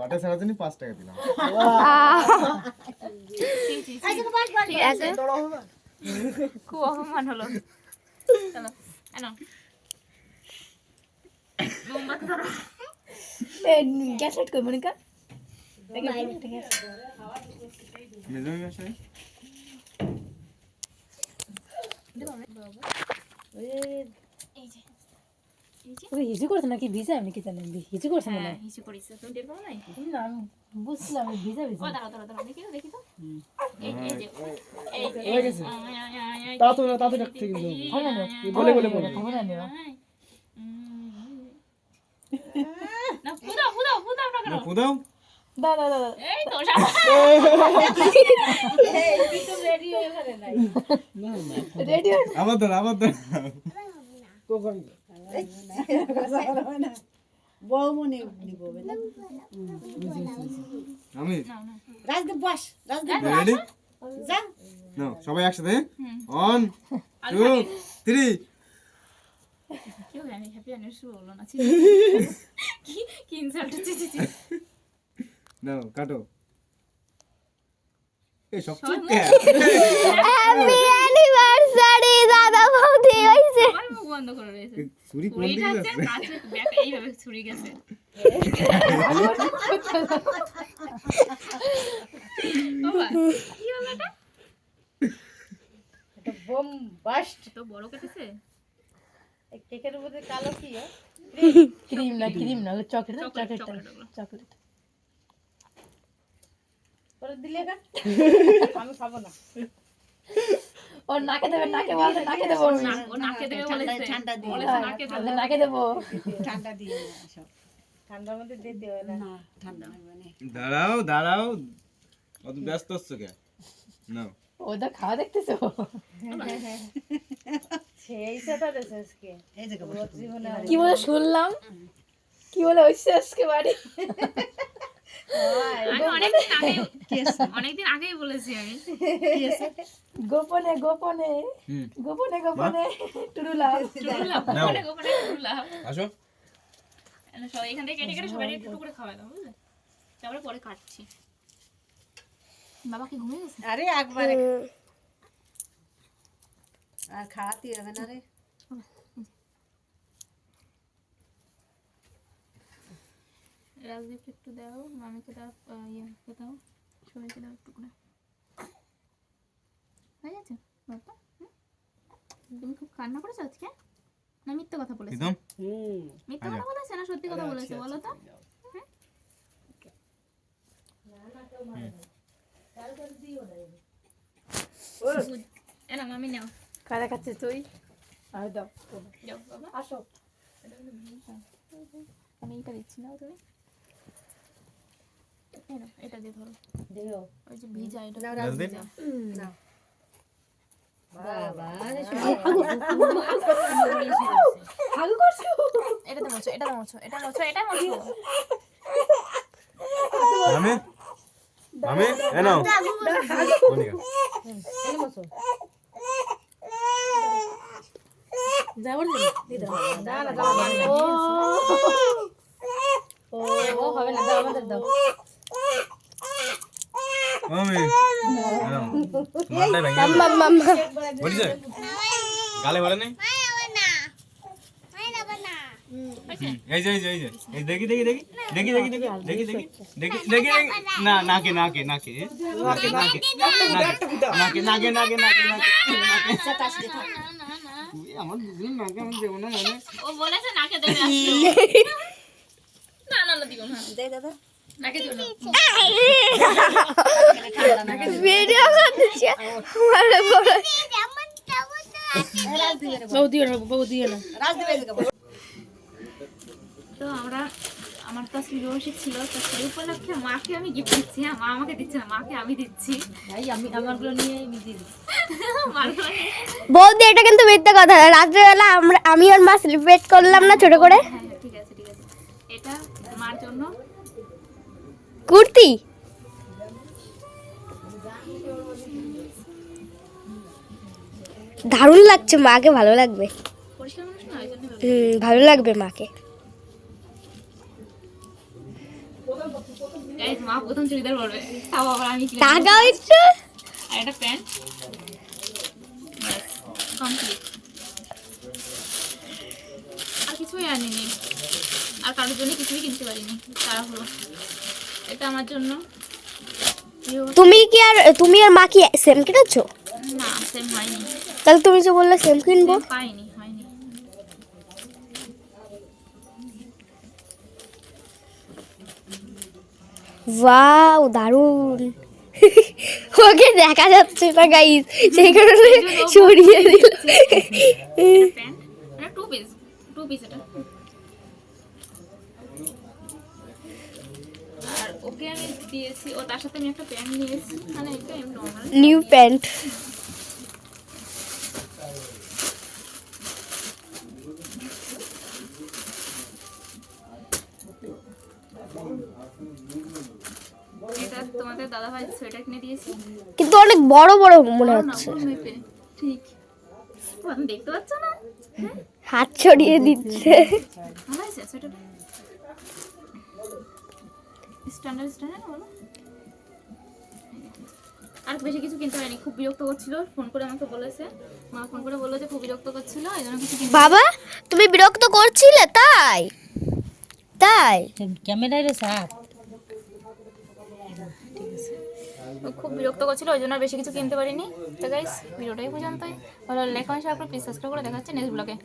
কটা ছাড়ার জন্য পাঁচ টাকা দিলাম। ঠিক আছে। খুব অপমান হলো। চলো এনো মোমবাতি ধরো। গ্যাস লাইট করব নাকি? মেজমি বাসায় এই যে এই যে। ওই হিজু করছে নাকি ভিজা? আমি কি জানি হ্যাঁ, হিজু করছে হিজু তুমি না আমি বুঝলাম ভিজা ভিজা। ও দাঁড়াও দাঁড়াও দেখি তো এই এই যে এই তা তো না তা তো ঠিক ঠিক বলে বলে বলে। না না করো দা দা দা বৌমনি নিব আমি। রাজদীপ বস রাজদীপ রেডি যা নাও সবাই একসাথে অন টু থ্রি কেউ জানি হ্যাপি অ্যানিভার্সারি বলল না কি কি ইনসাল্ট ছি ছি ছি নাও কাটো এই সব সবাই চুপ মুখ- কে হ্যাপি অ্যানিভার্সারি দাদা বন্ধ করে রয়েছে ছুরি কোন দিকে হচ্ছে যাচ্ছে? কাছে ব্যাক এইভাবে ছুরি গেছে। কি হলো এটা? এটা বোম বাস্ট। এত বড় কেটেছে? কেকের মধ্যে কালো কি ক্রিম না ক্রিম না চকলেট চকলেট, চকলেট করে দিলে আমি খাব না। ও নাকে দেবে নাকে বলতে নাকে দেবো নাকে দেবে বলেছে। ঠান্ডা দিয়ে বলেছে নাকে দেবে নাকে দেবো। ঠান্ডা দিয়ে সব। ঠান্ডার মধ্যে দিতে না। ঠান্ডা দাঁড়াও দাঁড়াও। অত ব্যস্ত হচ্ছ কে? নাও। ওটা খাওয়া দেখতেছো? সেই দেশে আজকে। এই যে কি বলে শুনলাম? কি বলে হইছে আজকে বাড়ি? আমি অনেকদিন আগে অনেকদিন আগেই বলেছি আমি। গোপনে গোপনে গোপনে গোপনে টুরুলা টুরুলাভ, গোপনে গোপনে টুরুলাভ। আসো। সবাই এখান থেকে কেটে কেটে সবাই একটু একটু করে খাওয়া দাও বুঝলে? তারপরে পরে কাটছি। বাবা কি ঘুমিয়ে গেছে? আরে একবারে। আর খাওয়াতে হবে না রে। রাজদীপ একটু দাও মামিকে দাও ইয়েকে দাও সবাইকে দাও একটু করে হয়ে গেছে? বাবা তুমি খুব কান্না করেছ আজকে? না মিথ্যে কথা বলেছ। হুম। মিথ্যে কথা বলেছে না সত্যি কথা বলেছে? বলো তো। এনা মামি নাও। কারা কাছে তুই? আর দাও। যাও বাবা। আসো। আমি এটা দিচ্ছি না তুমি? এটা দিয়ে ধরো। দেখো ওই যে ভিজা এটা নাও, রাজদীপ? বাবা রে হাগু করছ? এটাতে মোছো এটা মোছো এটা মোছো এটা মোছো। মামি মামি এ নাও। যাব না দিদা না না ও ও হবে না দাও আমাদের দাও মামি এ নাও মালটা ভেঙে গেল। বলে নাই? এই যে এই যে এই যে। এই দেখি দেখি দেখি। দেখি দেখি দেখি দেখি দেখি দেখি দেখি দেখি। না নাকে নাকে নাকে। নাকে নাকে নাকে নাকে নাকে নাকে নাকে আমার দুজন নাকে আমার দেবো না ও বলেছে নাকে দেবে। আসো না না না দিও না। দে দাদা নাকে ভিডিও করতেছি আমার বড় বাবু দিও না বাবু দিও না রাজদীপ এদিকে বল। তো আমরা আমার তো আজকে বিবাহিত ছিল তো সেই উপলক্ষে মাকে আমি গিফট দিচ্ছি। হ্যাঁ মা আমাকে দিচ্ছে না মাকে আমি দিচ্ছি। ভাই আমি আমারগুলো নিয়ে আমি দিই। বৌদি এটা কিন্তু মিথ্যে কথা। রাত্রেবেলা আমরা আমি আর মা সেলিব্রেট করলাম না ছোট করে হ্যাঁ হ্যাঁ ঠিক আছে ঠিক আছে এটা মার জন্য কুর্তি? দারুণ লাগছে মাকে ভালো লাগবে। হুম ভালো লাগবে মাকে। মা প্রথম চুড়িদার পরবে। তাও আবার আমি টাকাও একটু। আর একটা প্যান্ট। কমপ্লিট আর কিছুই আনিনি। আর কারোর জন্য কিছুই কিনতে পারিনি। তারা হলো এটা আমার জন্য। তুমি কি আর তুমি আর মা কি সেম কিনেছো? না সেম হয়নি। তাহলে তুমি যে বললে সেম কিনবো। পাইনি হয়নি। ওয়াও দারুণ। ওকে দেখা যাচ্ছে না গাইস সেই কারণে সরিয়ে দিল টু পিস টু পিস এটা। আর ওকে আমি দিয়েছি ও তার সাথে আমি একটা প্যান্ট নিয়েছি। মানে এটা নর্মাল নিউ প্যান্ট। এটা তোমাদের দাদা ভাই সোয়েটার কিনে দিয়েছি। কিন্তু অনেক বড় বড় মনে হচ্ছে। ঠিক। দেখতে পাচ্ছ না? হাত ছড়িয়ে দিচ্ছে। ভালো আছে সোয়েটারটা। স্ট্যান্ডার্ড স্ট্যান্ডার্ড বলো। আর বেশি কিছু কিনতে হয়নি খুব বিরক্ত করছিল ফোন করে আমাকে বলেছে। মা ফোন করে বলল যে খুব বিরক্ত করছিল এই জন্য কিছু কিনতে বাবা তুমি বিরক্ত করছিলে তাই? তাই? ক্যামেরায় রে ও খুব বিরক্ত করছিল ওই জন্য আর বেশি কিছু কিনতে পারিনি। তো গাইস ভিডিওটাই পর্যন্তই। ভালো লেখা হয় সব প্লিজ সাবস্ক্রাইব করে দেখাচ্ছে নেক্সট ব্লগে